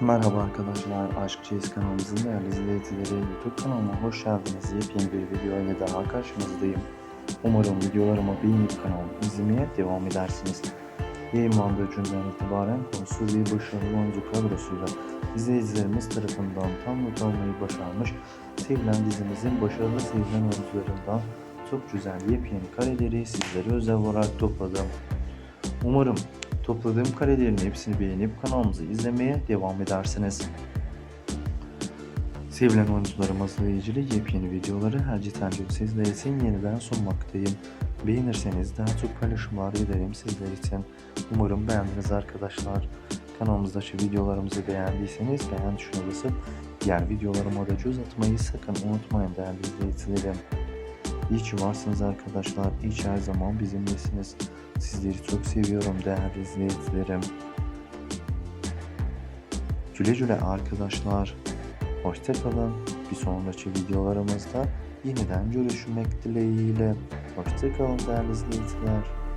Merhaba arkadaşlar, Aşk Çeyiz kanalımızın değerli izleyicileri YouTube kanalıma hoş geldiniz. Yepyeni bir video ile daha karşınızdayım. Umarım videolarımı beğenip kanalımı izlemeye devam edersiniz. Yayınlandığı günden itibaren konusu bir başarılı oyuncu kadrosuyla izleyicilerimiz tarafından tam not almayı başarmış. Sevilen dizimizin başarılı sevilen oyuncularından çok güzel yepyeni kareleri sizlere özel olarak topladım. Umarım topladığım karelerin hepsini beğenip kanalımızı izlemeye devam edersiniz. Sevilen oyuncularımızla ilgili yepyeni videoları her gün sizler için yeniden sunmaktayım. Beğenirseniz daha çok paylaşımlar ederim sizler için. Umarım beğendiniz arkadaşlar. Kanalımızdaki videolarımızı beğendiyseniz beğen tuşuna basıp diğer videolarıma da göz atmayı sakın unutmayın değerli izleyicilerim. İyi ki varsınız arkadaşlar. İyi ki her zaman bizimlesiniz. Sizleri çok seviyorum değerli izleyicilerim. Güle güle arkadaşlar. Hoşçakalın. Bir sonraki videolarımızda yeniden görüşmek dileğiyle. Hoşçakalın değerli izleyiciler.